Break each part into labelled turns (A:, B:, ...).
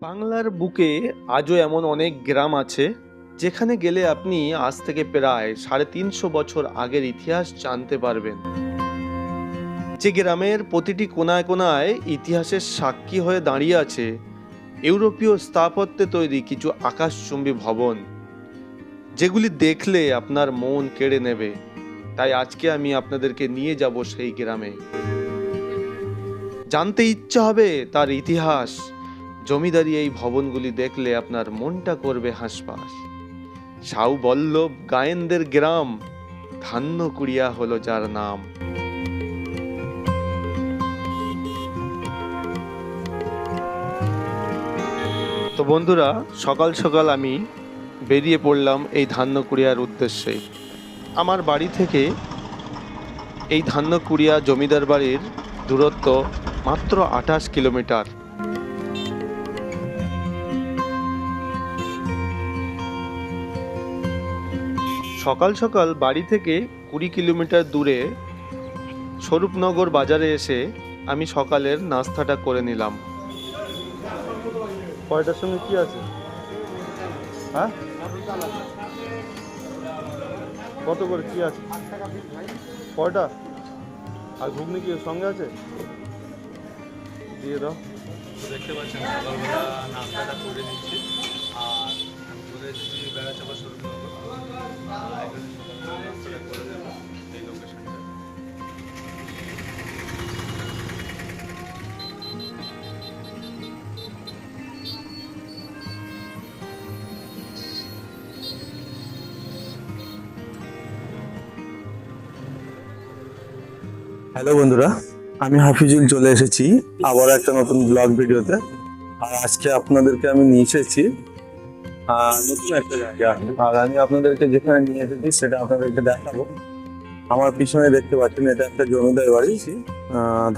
A: বাংলার বুকে আজও এমন অনেক গ্রাম আছে যেখানে গেলে আপনি আজ থেকে প্রায় সাড়ে তিনশো বছর আগের ইতিহাস জানতে পারবেন। যে গ্রামের প্রতিটি কোনায় কোনায় ইতিহাসের সাক্ষী হয়ে দাঁড়িয়ে আছে ইউরোপীয় স্থাপত্যে তৈরি কিছু আকাশচুম্বী ভবন। যেগুলি দেখলে আপনার মন কেড়ে নেবে। তাই আজকে আমি আপনাদেরকে নিয়ে যাব সেই গ্রামে। জানতে ইচ্ছা হবে তার ইতিহাস। জমিদারি এই ভবনগুলি দেখলে আপনার মনটা করবে হাঁসফাঁস। সাউ বল্লভ গায়েনদের গ্রাম, ধান্য কুড়িয়া হলো যার নাম। তো বন্ধুরা, সকাল সকাল আমি বেরিয়ে পড়লাম এই ধান্য কুড়িয়ার উদ্দেশ্যে। আমার বাড়ি থেকে এই ধান্য কুড়িয়া জমিদার বাড়ির দূরত্ব মাত্র আঠাশ কিলোমিটার। সকাল সকাল বাড়ি থেকে কুড়ি কিলোমিটার দূরে স্বরূপনগর বাজারে এসে আমি সকালের নাস্তাটা করে নিলাম। কয়টার সঙ্গে কি আছে? হ্যাঁ? কত করে কি আছে? কয়টা আর ঘুগনি কি ওর সঙ্গে আছে? দিয়ে দাও।
B: দেখতে পাচ্ছেন সকালবেলা নাস্তাটা করে নিচ্ছি। আর চলে এসেছি শুরু
C: হ্যালো বন্ধুরা, আমি হাফিজুল চলে এসেছি আবার একটা নতুন ব্লগ ভিডিওতে। আর আজকে আপনাদেরকে আমি নিয়ে এসেছি নতুন একটা জায়গা। আর আমি আপনাদেরকে যেখানে নিয়ে এসেছি, সেটা আপনাদেরকে দেখাবো। আমার পিছনে দেখতে পাচ্ছেন, এটা একটা জমিদার বাড়ি।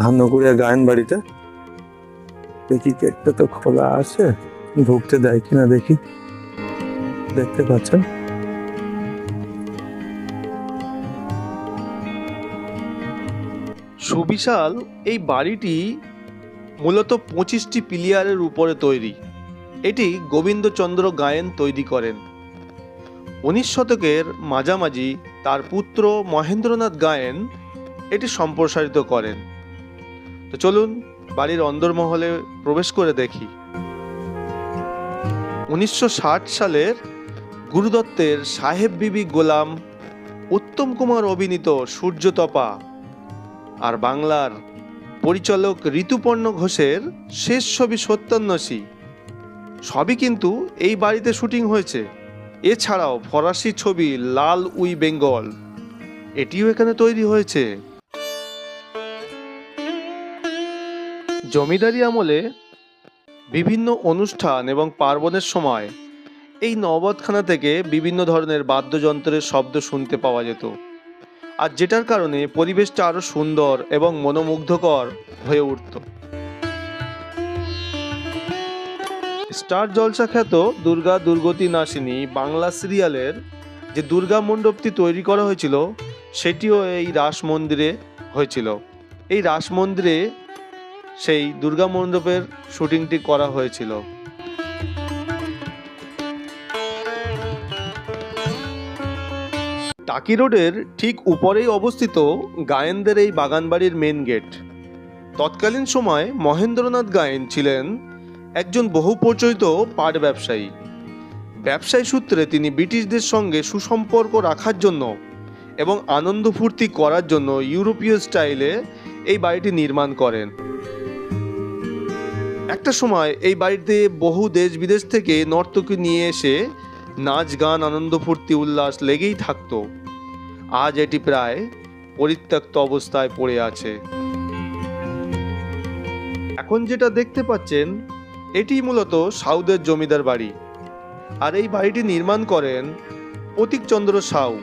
C: ধান্যকুড়িয়া গায়ন বাড়িতে দেখি গেটটা তো খোলা আছে। ঢুকতে দেয় কিনা দেখি। দেখতে পাচ্ছেন?
A: সুবিশাল, এই বাড়িটি মূলত পঁচিশটি পিলিয়ারের উপরে তৈরি। এটি গোবিন্দচন্দ্র গায়েন তৈরি করেন। উনিশ শতকের মাঝামাঝি তার পুত্র মহেন্দ্রনাথ গায়েন এটি সম্প্রসারিত করেন। তো চলুন বাড়ির অন্দরমহলে প্রবেশ করে দেখি। উনিশশো ষাট সালের গুরুদত্তের সাহেব বিবি গোলাম উত্তম কুমার অভিনীত সূর্যতপা আর বাংলার পরিচালক ঋতুপর্ণ ঘোষের শেষ ছবি সত্যান্বেষী। সবই কিন্তু এই বাড়িতে শুটিং হয়েছে। এছাড়াও ফরাসি ছবি লাল উই বেঙ্গল, এটিও এখানে তৈরি হয়েছে। জমিদারি আমলে বিভিন্ন অনুষ্ঠান এবং পার্বণের সময় এই নবদখানা থেকে বিভিন্ন ধরনের বাদ্যযন্ত্রের শব্দ শুনতে পাওয়া যেত। আর যেটার কারণে পরিবেশটা আরও সুন্দর এবং মনোমুগ্ধকর হয়ে উঠত। স্টার জলসা খ্যাত দুর্গা দুর্গতি নাসিনী বাংলা সিরিয়ালের যে দুর্গা মণ্ডপটি তৈরি করা হয়েছিল, সেটিও এই রাস মন্দিরে হয়েছিল। এই রাস মন্দিরে সেই দুর্গা মণ্ডপের শুটিংটি করা হয়েছিল। টাকি রোডের ঠিক উপরেই অবস্থিত গায়েনদের এই বাগানবাড়ির মেন গেট তৎকালীন সময় মহেন্দ্রনাথ গায়েন ছিলেন একজন বহু পরিচিত পাট ব্যবসায়ী। ব্যবসায়ী সূত্রে তিনি ব্রিটিশদের সঙ্গে সুসম্পর্ক রাখার জন্য এবং আনন্দ ফুর্তি করার জন্য ইউরোপীয় স্টাইলে এই বাড়িটি নির্মাণ করেন। একটা সময় এই বাড়িতে বহু দেশ বিদেশ থেকে নর্তকী নিয়ে এসে নাচ, গান, আনন্দ ফুর্তি, উল্লাস লেগেই থাকতো। আজ এটি প্রায় পরিত্যক্ত অবস্থায় পড়ে আছে। এখন যেটা দেখতে পাচ্ছেন এটি মূলত সাউদের জমিদার বাড়ি। আর এই বাড়িটি নির্মাণ করেন প্রতীকচন্দ্র সাউ।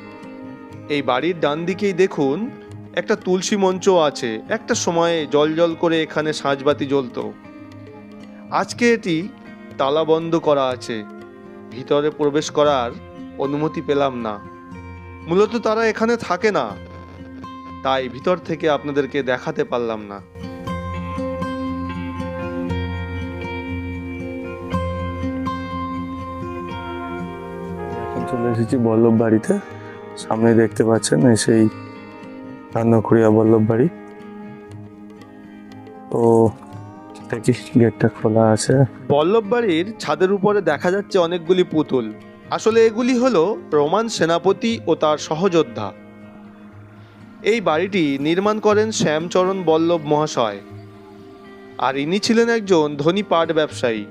A: এই বাড়ির ডান দিকেই দেখুন একটা তুলসী মঞ্চ আছে। একটা সময়ে জল জল করে এখানে সাঁঝবাতি জ্বলতো। আজকে এটি তালা বন্ধ করা আছে। ভিতরে প্রবেশ করার অনুমতি পেলাম না। মূলত তারা এখানে থাকে না। তাই ভিতর থেকে আপনাদেরকে দেখাতে পারলাম না।
C: চলে এসেছি বল্লভ বাড়িতে। সামনে দেখতে পাচ্ছেন সেই ধান্যখড়িয়া বল্লভ বাড়ি। তো দেখি গেটটা খোলা আছে।
A: বল্লভ বাড়ির ছাদের উপরে দেখা যাচ্ছে অনেকগুলি পুতুল। আসলে এগুলি হলো রোমান সেনাপতি ও তার সহযোদ্ধা। এই বাড়িটি নির্মাণ করেন শ্যামচরণ বল্লভ মহাশয়। আর ইনি ছিলেন একজন ধনী পাট ব্যবসায়ী।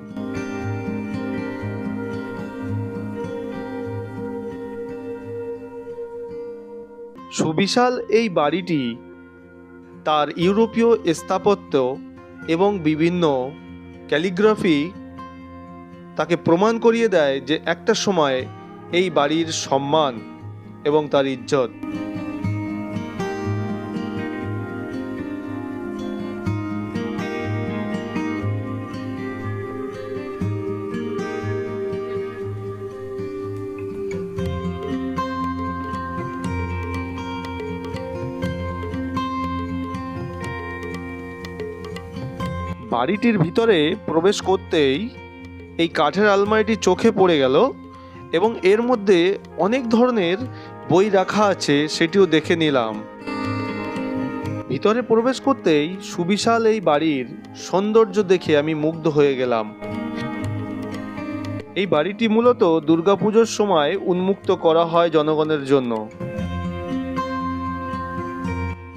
A: সুবিশাল এই বাড়িটি তার ইউরোপীয় স্থাপত্য এবং বিভিন্ন ক্যালিগ্রাফি তাকে প্রমাণ করিয়ে দেয় যে একটা সময় এই বাড়ির সম্মান এবং তার ইজ্জত। বাড়িটির ভিতরে প্রবেশ করতেই এই কাঠের আলমারিটি চোখে পড়ে গেল এবং এর মধ্যে অনেক ধরনের বই রাখা আছে, সেটিও দেখে নিলাম। ভিতরে প্রবেশ করতেই সুবিশাল এই বাড়ির সৌন্দর্য দেখে আমি মুগ্ধ হয়ে গেলাম। এই বাড়িটি মূলত দুর্গাপুজোর সময় উন্মুক্ত করা হয় জনগণের জন্য।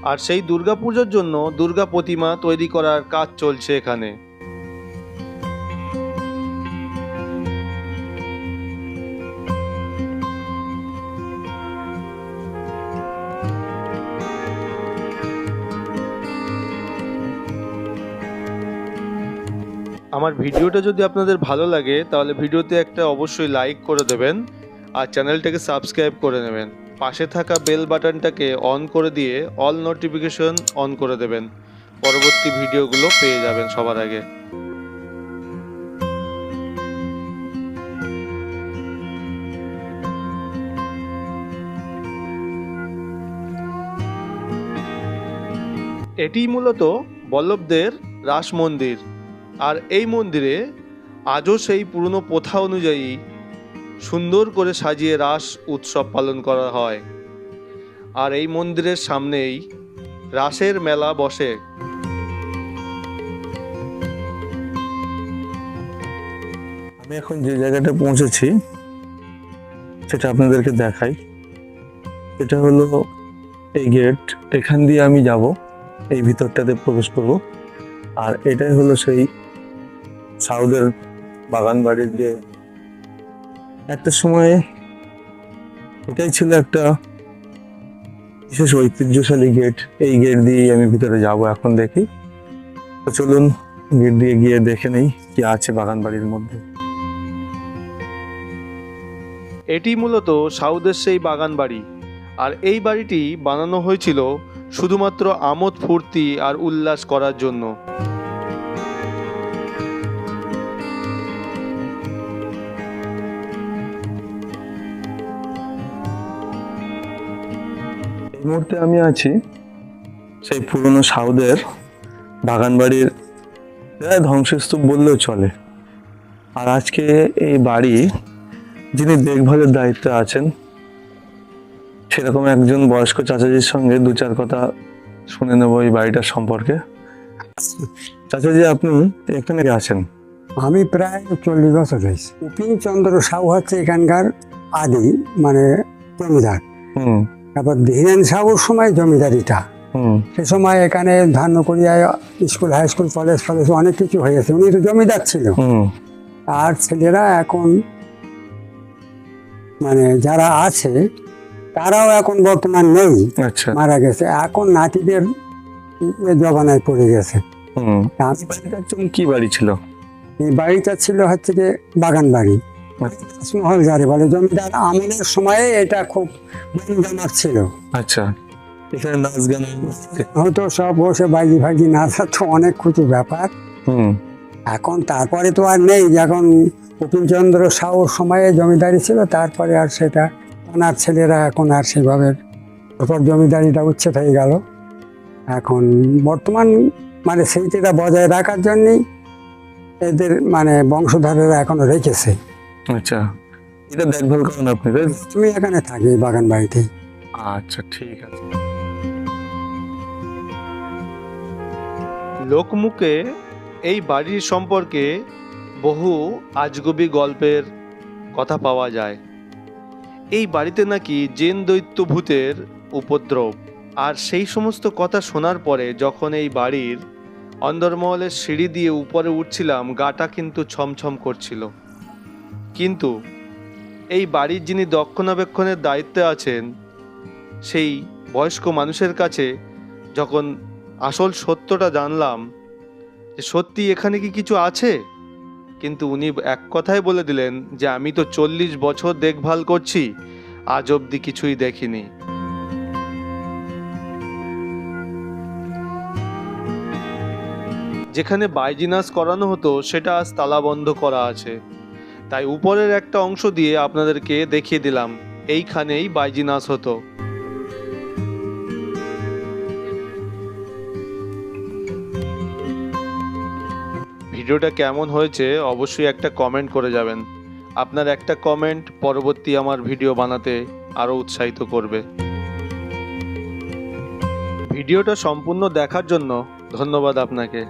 A: আর সেই দুর্গাপুজোর জন্য দুর্গা প্রতিমা তৈরি করার কাজ চলছে এখানে। আমার ভিডিওটা যদি আপনাদের ভালো লাগে, তাহলে ভিডিওতে একটা অবশ্যই লাইক করে দেবেন আর চ্যানেলটাকে সাবস্ক্রাইব করে নেবেন। পাশে থাকা বেল বাটনটাকে অন করে দিয়ে অল নোটিফিকেশন অন করে দেবেন। পরবর্তী ভিডিওগুলো পেয়ে যাবেন সবার আগে। এটি মূলত বল্লভদের রাস মন্দির। আর এই মন্দিরে আজও সেই পুরনো প্রথা অনুযায়ী সুন্দর করে সাজিয়ে রাস উৎসব পালন করা হয়। আর এই মন্দিরের সামনেই রাসের মেলা বসে।
C: আমি এখন যে জায়গাটা পৌঁছেছি, সেটা আপনাদেরকে দেখাই। এটা হলো এই গেট। এখান দিয়ে আমি যাব, এই ভিতরটাতে প্রবেশ করব। আর এটাই হলো সেই সাউদের বাগান বাড়ির যে একটা সময়ে এটাই ছিল একটা বিশেষ ঐতিহ্যশালী গেট এই গেট দিয়েই আমি ভিতরে যাব এখন দেখি। তো চলুন গেট দিয়ে গিয়ে দেখে নেই কি আছে বাগান বাড়ির মধ্যে।
A: এটি মূলত সাউদের সেই বাগান বাড়ি। আর এই বাড়িটি বানানো হয়েছিল শুধুমাত্র আমোদ ফুর্তি আর উল্লাস করার জন্য।
C: মুহূর্তে আমি আছি সেই পুরনো সাউদের বাগান বাড়ির প্রায় ধ্বংসস্তূপ বললেও চলে। আর আজকে এই বাড়ি যিনি দেখভালের দায়িত্বে আছেন সেরকম একজন বয়স্ক চাচাজির সঙ্গে দু চার কথা শুনে নেব এই বাড়িটার সম্পর্কে। চাচাজি আপনি এখানে আছেন?
D: আমি প্রায় চল্লিশ বছর হয়েছি উপিন চন্দ্র সাউ হচ্ছে এখানকার আদি মানে জমিদার
C: হুম।
D: তারপর ধীরেন সাহুর সময় জমিদারিটা। সে সময় এখানে ধান ধান্যকড়িয়ায় স্কুল হাই স্কুল কলেজ ফলেজ অনেক কিছু হয়েছে। উনি তো জমিদার ছিল। আর ছেলেরা এখন মানে যারা আছে তারাও এখন বর্তমান নেই
C: আচ্ছা।
D: মারা গেছে। এখন নাতিদের জবানায় পড়ে গেছে।
C: কি বাড়ি ছিল?
D: এই বাড়িটা ছিল হচ্ছে যে বাগান বাড়ি যারে বলে জমিদার আমলের সময়ে এটা খুব জমজমাট ছিল
C: আচ্ছা
D: হয়তো সব বসে বাইজি ফাইজি নাচা তো অনেক কিছু ব্যাপার
C: হুম
D: এখন তারপরে তো আর নেই, যখন উপিনচন্দ্র সাউর সময়ে জমিদারি ছিল তারপরে আর সেটা ওনার ছেলেরা এখন আর সেভাবে ওপর জমিদারিটা উচ্ছেদ হয়ে গেল, এখন বর্তমান মানে স্মৃতিটা বজায় রাখার জন্যেই এদের মানে বংশধরেরা এখনও রেখেছে।
C: আচ্ছা। এটা দেখভাল করেন আপনি তাই
D: তুমি এখানে থাকি বাগান বাড়িতেই
C: আচ্ছা ঠিক আছে।
A: লোকমুখে এই বাড়ির সম্পর্কে বহু আজগুবি গল্পের কথা পাওয়া যায়। এই বাড়িতে নাকি জেন দৈত্য ভূতের উপদ্রব। আর সেই সমস্ত কথা শোনার পরে যখন এই বাড়ির অন্দরমহলের সিঁড়ি দিয়ে উপরে উঠছিলাম গাটা কিন্তু ছমছম করছিল। কিন্তু এই বাড়ির যিনি রক্ষণাবেক্ষণের দায়িত্বে আছেন, সেই বয়স্ক মানুষের কাছে যখন আসল সত্যটা জানলাম যে সত্যি এখানে কি কিছু আছে, কিন্তু উনি এক কথায় বলে দিলেন যে আমি তো চল্লিশ বছর দেখভাল করছি, আজ অবধি কিছুই দেখিনি। যেখানে বাইজিনাস করানো হতো, সেটা আজ তালাবন্ধ করা আছে। তাই উপরের একটা অংশ দিয়ে আপনাদেরকে দেখিয়ে দিলাম, এইখানেই বাইজিনাস হতো। ভিডিওটা কেমন হয়েছে অবশ্যই একটা কমেন্ট করে যাবেন। আপনার একটা কমেন্ট পরবর্তী আমার ভিডিও বানাতে আরও উৎসাহিত করবে। ভিডিওটা সম্পূর্ণ দেখার জন্য ধন্যবাদ আপনাকে।